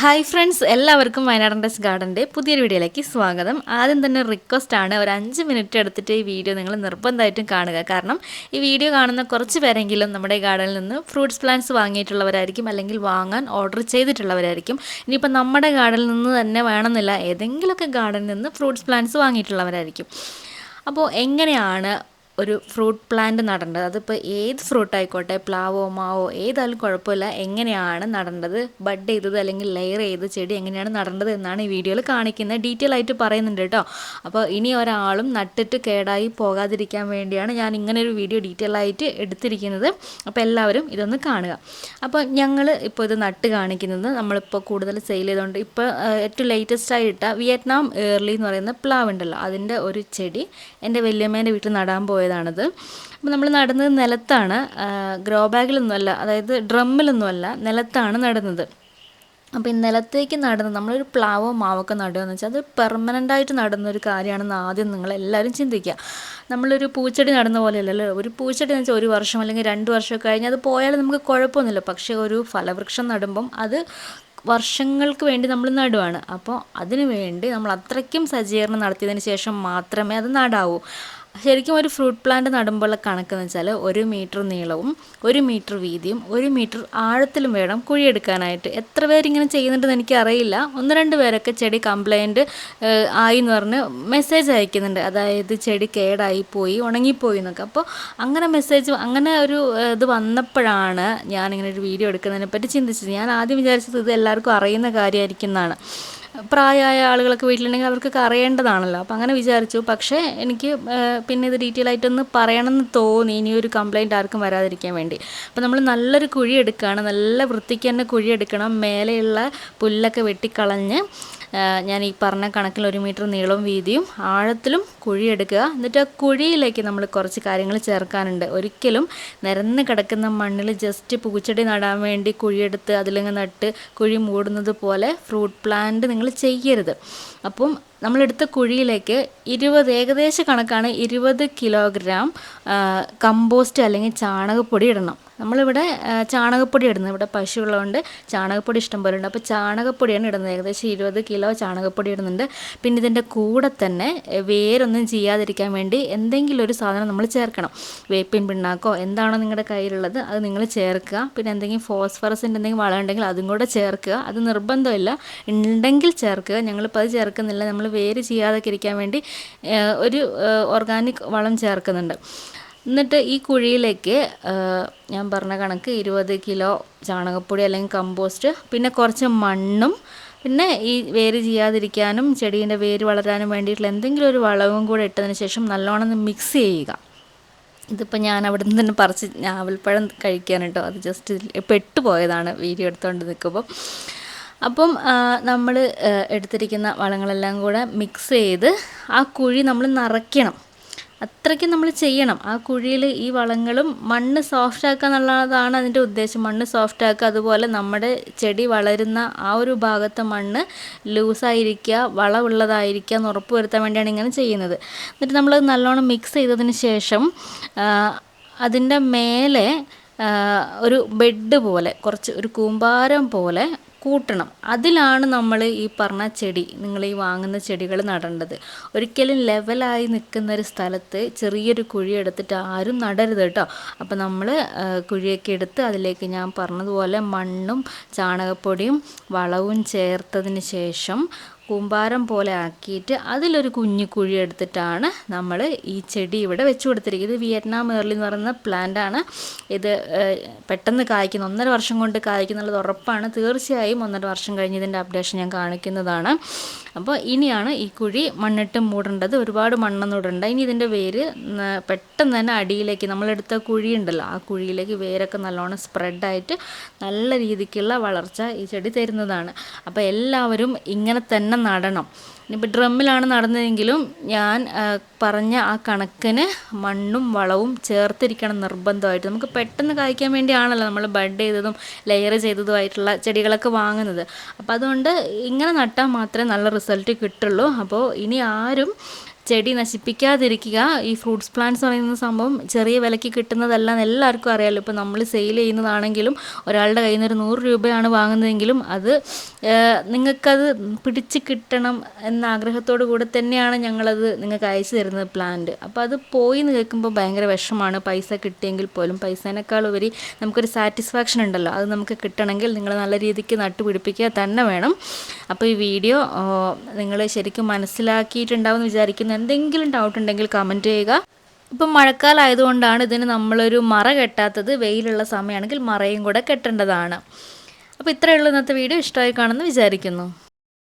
Hi friends എല്ലാവർക്കും വയനാടൻഡസ് ഗാർഡന്റെ പുതിയൊരു വീഡിയോയിലേക്ക് സ്വാഗതം. ആദ്യം തന്നെ റിക്വസ്റ്റ് ആണ്. ഒരു അഞ്ച് മിനിറ്റ് എടുത്തിട്ട് ഈ വീഡിയോ നിങ്ങൾ നിർബന്ധമായിട്ടും കാണുക. കാരണം ഈ വീഡിയോ കാണുന്ന കുറച്ച് പേരെങ്കിലും നമ്മുടെ ഗാർഡനിൽ നിന്ന് ഫ്രൂട്ട്സ് പ്ലാന്റ്സ് വാങ്ങിയിട്ടുള്ളവരായിരിക്കും അല്ലെങ്കിൽ വാങ്ങാൻ ഓർഡർ ചെയ്തിട്ടുള്ളവരായിരിക്കും. ഇനിയിപ്പോൾ നമ്മുടെ ഗാർഡനിൽ നിന്ന് തന്നെ വേണമെന്നില്ല. ഏതെങ്കിലുമൊക്കെ ഗാർഡനിൽ നിന്ന് ഫ്രൂട്ട്സ് പ്ലാന്റ്സ് വാങ്ങിയിട്ടുള്ളവരായിരിക്കും. അപ്പോൾ എങ്ങനെയാണ് ഒരു ഫ്രൂട്ട് പ്ലാന്റ് നടേണ്ടത് അതിപ്പോൾ ഏത് ഫ്രൂട്ട് ആയിക്കോട്ടെ പ്ലാവോ മാവോ ഏതായാലും കുഴപ്പമില്ല. എങ്ങനെയാണ് നടേണ്ടത് ബഡ് ചെയ്തത് അല്ലെങ്കിൽ ലെയർ ചെയ്ത ചെടി എങ്ങനെയാണ് നടേണ്ടത് എന്നാണ് ഈ വീഡിയോയിൽ കാണിക്കുന്നത്. ഡീറ്റെയിൽ ആയിട്ട് പറയുന്നുണ്ട് കേട്ടോ. അപ്പോൾ ഇനി ഒരാളും നട്ടിട്ട് കേടായി പോകാതിരിക്കാൻ വേണ്ടിയാണ് ഞാൻ ഇങ്ങനെ ഒരു വീഡിയോ ഡീറ്റെയിൽ ആയിട്ട് എടുത്തിരിക്കുന്നത്. അപ്പോൾ എല്ലാവരും ഇതൊന്ന് കാണുക. അപ്പോൾ ഞങ്ങൾ ഇപ്പോൾ ഇത് നട്ട് കാണിക്കുന്നത് നമ്മളിപ്പോൾ കൂടുതൽ സെയിൽ ചെയ്തുകൊണ്ട് ഇപ്പോൾ ഏറ്റവും ലേറ്റസ്റ്റ് ആയിട്ട് വിയറ്റ്നാം ഏർലി എന്ന് പറയുന്ന പ്ലാവ് ഉണ്ടല്ലോ. അതിന്റെ ഒരു ചെടി എന്റെ വല്യമ്മേന്റെ വീട്ടിൽ നടാൻ പോയത് പോയതാണിത്. അപ്പോൾ നമ്മൾ നടന്നത് നിലത്താണ് ഗ്രോ ബാഗിലൊന്നുമല്ല അതായത് ഡ്രമ്മിലൊന്നുമല്ല നിലത്താണ് നടന്നത്. അപ്പോൾ ഈ നിലത്തേക്ക് നടന്ന് നമ്മളൊരു പ്ലാവോ മാവൊക്കെ നടുകയെന്ന് വെച്ചാൽ അത് പെർമനന്റ് ആയിട്ട് നടുന്ന ഒരു കാര്യമാണെന്ന് ആദ്യം നിങ്ങൾ എല്ലാവരും ചിന്തിക്കുക. നമ്മളൊരു പൂച്ചെടി നടുന്ന പോലെയല്ലല്ലോ ഒരു പൂച്ചെടി എന്ന് വെച്ചാൽ ഒരു വർഷം അല്ലെങ്കിൽ രണ്ട് വർഷമൊക്കെ കഴിഞ്ഞ് അത് പോയാലും നമുക്ക് കുഴപ്പമൊന്നുമില്ല. പക്ഷേ ഒരു ഫലവൃക്ഷം നടുമ്പം അത് വർഷങ്ങൾക്ക് വേണ്ടി നമ്മൾ നടുവാണ്. അപ്പോൾ അതിനു വേണ്ടി നമ്മൾ അത്രയ്ക്കും സജ്ജീകരണം നടത്തിയതിന് ശേഷം മാത്രമേ അത് നടാവൂ. ശരിക്കും ഒരു ഫ്രൂട്ട് പ്ലാന്റ് നടുമ്പോഴുള്ള കണക്കെന്ന് വെച്ചാൽ ഒരു മീറ്റർ നീളവും ഒരു മീറ്റർ വീതിയും ഒരു മീറ്റർ ആഴത്തിലും വേണം കുഴിയെടുക്കാനായിട്ട്. എത്ര പേരിങ്ങനെ ചെയ്യുന്നുണ്ടെന്ന് എനിക്കറിയില്ല. ഒന്ന് രണ്ട് പേരൊക്കെ ചെടി കംപ്ലൈന്റ് ആയി എന്ന് പറഞ്ഞ് മെസ്സേജ് അയക്കുന്നുണ്ട്. അതായത് ചെടി കേടായി പോയി ഉണങ്ങിപ്പോയി എന്നൊക്കെ. അപ്പോൾ അങ്ങനെ മെസ്സേജ് അങ്ങനെ ഒരു ഇത് വന്നപ്പോഴാണ് ഞാനിങ്ങനെ ഒരു വീഡിയോ എടുക്കുന്നതിനെ പറ്റി ചിന്തിച്ചത്. ഞാൻ ആദ്യം വിചാരിച്ചത് ഇത് എല്ലാവർക്കും അറിയുന്ന കാര്യമായിരിക്കും എന്നാണ്. പ്രായമായ ആളുകളൊക്കെ വീട്ടിലുണ്ടെങ്കിൽ അവർക്കൊക്കെ അറിയേണ്ടതാണല്ലോ അപ്പം അങ്ങനെ വിചാരിച്ചു. പക്ഷേ എനിക്ക് പിന്നെ ഇത് ഡീറ്റെയിൽ ആയിട്ടൊന്ന് പറയണമെന്ന് തോന്നി. ഇനി ഒരു കംപ്ലയിന്റ് ആർക്കും വരാതിരിക്കാൻ വേണ്ടി. അപ്പം നമ്മൾ നല്ലൊരു കുഴി എടുക്കുകയാണ് നല്ല വൃത്തിക്ക് തന്നെ കുഴി എടുക്കണം. മേലെയുള്ള പുല്ലൊക്കെ വെട്ടിക്കളഞ്ഞ് ഞാൻ ഈ പറഞ്ഞ കണക്കിൽ ഒരു മീറ്റർ നീളവും വീതിയും ആഴത്തിലും കുഴിയെടുക്കുക എന്നിട്ട് ആ കുഴിയിലേക്ക് നമ്മൾ കുറച്ച് കാര്യങ്ങൾ ചേർക്കാനുണ്ട്. ഒരിക്കലും നിരന്ന് കിടക്കുന്ന മണ്ണിൽ ജസ്റ്റ് പൂച്ചെടി നടാൻ വേണ്ടി കുഴിയെടുത്ത് അതിലങ്ങ് നട്ട് കുഴി മൂടുന്നത് പോലെ ഫ്രൂട്ട് പ്ലാന്റ് നിങ്ങൾ ചെയ്യരുത്. അപ്പം നമ്മളെടുത്ത കുഴിയിലേക്ക് ഇരുപത് ഏകദേശ കണക്കാണ് ഇരുപത് കിലോഗ്രാം കമ്പോസ്റ്റ് അല്ലെങ്കിൽ ചാണകപ്പൊടി ഇടണം. നമ്മളിവിടെ ചാണകപ്പൊടി ഇടുന്നത്. ഇവിടെ പശു ഉള്ളതുകൊണ്ട് ചാണകപ്പൊടി ഇഷ്ടം പോലെ ഉണ്ട്. അപ്പോൾ ചാണകപ്പൊടിയാണ് ഇടുന്നത്. ഏകദേശം ഇരുപത് കിലോ ചാണകപ്പൊടി ഇടുന്നുണ്ട്. പിന്നെ ഇതിന്റെ കൂടെ തന്നെ വേരൊന്നും ചെയ്യാതിരിക്കാൻ വേണ്ടി എന്തെങ്കിലും ഒരു സാധനം നമ്മൾ ചേർക്കണം. വേപ്പിൻ പിണ്ണാക്കോ എന്താണോ നിങ്ങളുടെ കയ്യിലുള്ളത് അത് നിങ്ങൾ ചേർക്കുക. പിന്നെ എന്തെങ്കിലും ഫോസ്ഫറസിന്റെ എന്തെങ്കിലും വളം ഉണ്ടെങ്കിൽ അതും കൂടെ ചേർക്കുക. അത് നിർബന്ധമില്ല. ഉണ്ടെങ്കിൽ ചേർക്കുക. ഞങ്ങളിപ്പോൾ അത് ചേർക്കുന്നില്ല. നമ്മൾ വേര് ചെയ്യാതൊക്കെ ഇരിക്കാൻ വേണ്ടി ഒരു ഓർഗാനിക് വളം ചേർക്കുന്നുണ്ട്. എന്നിട്ട് ഈ കുഴിയിലേക്ക് ഞാൻ പറഞ്ഞ കണക്ക് ഇരുപത് കിലോ ചാണകപ്പൊടി അല്ലെങ്കിൽ കമ്പോസ്റ്റ് പിന്നെ കുറച്ച് മണ്ണും പിന്നെ ഈ വേര് ചെയ്യാതിരിക്കാനും ചെടീന്റെ വേര് വളരാനും വേണ്ടിയിട്ടുള്ള എന്തെങ്കിലും ഒരു വളവും കൂടെ ഇട്ടതിന് ശേഷം നല്ലോണം മിക്സ് ചെയ്യുക. ഇതിപ്പോൾ ഞാൻ അവിടെ നിന്ന് തന്നെ പറിച്ച് ഞാവൽപ്പഴം കഴിക്കാൻ കേട്ടോ. അത് ജസ്റ്റ് പെട്ടുപോയതാണ് വീഡിയോ എടുത്തുകൊണ്ട് നിൽക്കുമ്പോൾ അപ്പം നമ്മൾ എടുത്തിരിക്കുന്ന വളങ്ങളെല്ലാം കൂടെ മിക്സ് ചെയ്ത് ആ കുഴി നമ്മൾ നിറയ്ക്കണം. അത്രയ്ക്ക് നമ്മൾ ചെയ്യണം. ആ കുഴിയിൽ ഈ വളങ്ങളും മണ്ണ് സോഫ്റ്റ് ആക്കുക എന്നുള്ളതാണ് അതിന്റെ ഉദ്ദേശം. മണ്ണ് സോഫ്റ്റ് ആക്കുക അതുപോലെ നമ്മുടെ ചെടി വളരുന്ന ആ ഒരു ഭാഗത്തെ മണ്ണ് ലൂസായിരിക്കുക വളമുള്ളതായിരിക്കുക എന്ന് ഉറപ്പ് വരുത്താൻ വേണ്ടിയാണ് ഇങ്ങനെ ചെയ്യുന്നത്. എന്നിട്ട് നമ്മൾ നല്ലോണം മിക്സ് ചെയ്തതിന് ശേഷം അതിന്റെ മേലെ ഒരു ബെഡ് പോലെ കുറച്ച് ഒരു കൂമ്പാരം പോലെ കൂട്ടണം. അതിലാണ് നമ്മൾ ഈ പറഞ്ഞ ചെടി നിങ്ങൾ ഈ വാങ്ങുന്ന ചെടികൾ നടേണ്ടത്. ഒരിക്കലും ലെവലായി നിൽക്കുന്ന ഒരു സ്ഥലത്ത് ചെറിയൊരു കുഴി എടുത്തിട്ട് ആരും നടരുത് കേട്ടോ. അപ്പോൾ നമ്മൾ കുഴിയൊക്കെ എടുത്ത് അതിലേക്ക് ഞാൻ പറഞ്ഞതുപോലെ മണ്ണും ചാണകപ്പൊടിയും വളവും ചേർത്തതിന് ശേഷം കൂമ്പാരം പോലെ ആക്കിയിട്ട് അതിലൊരു കുഞ്ഞു കുഴി എടുത്തിട്ടാണ് നമ്മൾ ഈ ചെടി ഇവിടെ വെച്ച് കൊടുത്തിരിക്കുന്നത്. വിയറ്റ്നാം ഏർലി എന്ന് പറയുന്ന പ്ലാന്റ് ആണ്. ഇത് പെട്ടെന്ന് കായ്ക്കുന്ന ഒന്നര വർഷം കൊണ്ട് കായ്ക്കുന്നുള്ളത് ഉറപ്പാണ്. തീർച്ചയായും ഒന്നര വർഷം കഴിഞ്ഞ് ഇതിന്റെ അപ്ഡേഷൻ ഞാൻ കാണിക്കുന്നതാണ്. അപ്പോൾ ഇനിയാണ് ഈ കുഴി മണ്ണിട്ട് മൂടേണ്ടത്. ഒരുപാട് മണ്ണൊന്നും ഇടണ്ട. ഇനി ഇതിന്റെ വേര് പെട്ടെന്ന് തന്നെ അടിയിലേക്ക് നമ്മളെടുത്ത കുഴി ഉണ്ടല്ലോ ആ കുഴിയിലേക്ക് വേരൊക്കെ നല്ലോണം സ്പ്രെഡായിട്ട് നല്ല രീതിക്കുള്ള വളർച്ച ഈ ചെടി തരുന്നതാണ്. അപ്പോൾ എല്ലാവരും ഇങ്ങനെ തന്നെ തന്നെ നടണം. ഇനിയിപ്പോൾ ഡ്രമ്മിലാണ് നടന്നതെങ്കിലും ഞാൻ പറഞ്ഞ ആ കണക്കിന് മണ്ണും വളവും ചേർത്തിരിക്കണം നിർബന്ധമായിട്ട്. നമുക്ക് പെട്ടെന്ന് കായ്ക്കാൻ വേണ്ടിയാണല്ലോ നമ്മൾ ബഡ് ചെയ്തതും ലെയർ ചെയ്തതുമായിട്ടുള്ള ചെടികളൊക്കെ വാങ്ങുന്നത്. അപ്പോൾ അതുകൊണ്ട് ഇങ്ങനെ നട്ടാൽ മാത്രമേ നല്ല റിസൾട്ട് കിട്ടുള്ളൂ. അപ്പോൾ ഇനി ആരും ചെടി നശിപ്പിക്കാതിരിക്കുക. ഈ ഫ്രൂട്ട്സ് പ്ലാന്റ്സ് പറയുന്ന സംഭവം ചെറിയ വിലയ്ക്ക് കിട്ടുന്നതല്ല എന്ന് എല്ലാവർക്കും അറിയാമല്ലോ ഇപ്പോൾ നമ്മൾ സെയിൽ ചെയ്യുന്നതാണെങ്കിലും ഒരാളുടെ കയ്യിൽ നിന്ന് ഒരു നൂറ് രൂപയാണ് വാങ്ങുന്നതെങ്കിലും അത് നിങ്ങൾക്കത് പിടിച്ച് കിട്ടണം എന്ന ആഗ്രഹത്തോടു കൂടെ തന്നെയാണ് ഞങ്ങളത് നിങ്ങൾക്ക് അയച്ചു തരുന്നത് പ്ലാന്റ്. അപ്പോൾ അത് പോയി എന്ന് കേൾക്കുമ്പോൾ ഭയങ്കര വിഷമാണ് പൈസ കിട്ടിയെങ്കിൽ പോലും പൈസേനേക്കാൾ ഉപരി നമുക്കൊരു സാറ്റിസ്ഫാക്ഷൻ ഉണ്ടല്ലോ. അത് നമുക്ക് കിട്ടണമെങ്കിൽ നിങ്ങൾ നല്ല രീതിക്ക് നട്ടുപിടിപ്പിക്കുക തന്നെ വേണം. അപ്പോൾ ഈ വീഡിയോ നിങ്ങൾ ശരിക്കും മനസ്സിലാക്കിയിട്ടുണ്ടാവും എന്ന് വിചാരിക്കുന്നു. എന്തെങ്കിലും ഡൗട്ട് ഉണ്ടെങ്കിൽ കമന്റ് ചെയ്യുക. ഇപ്പം മഴക്കാലമായതുകൊണ്ടാണ് ഇതിന് നമ്മളൊരു മറ കെട്ടാത്തത്. വെയിലുള്ള സമയമാണെങ്കിൽ മറയും കൂടെ കെട്ടേണ്ടതാണ്. അപ്പോൾ ഇത്രയുള്ള ഇന്നത്തെ വീഡിയോ. ഇഷ്ടമായി കാണുമെന്ന് വിചാരിക്കുന്നു.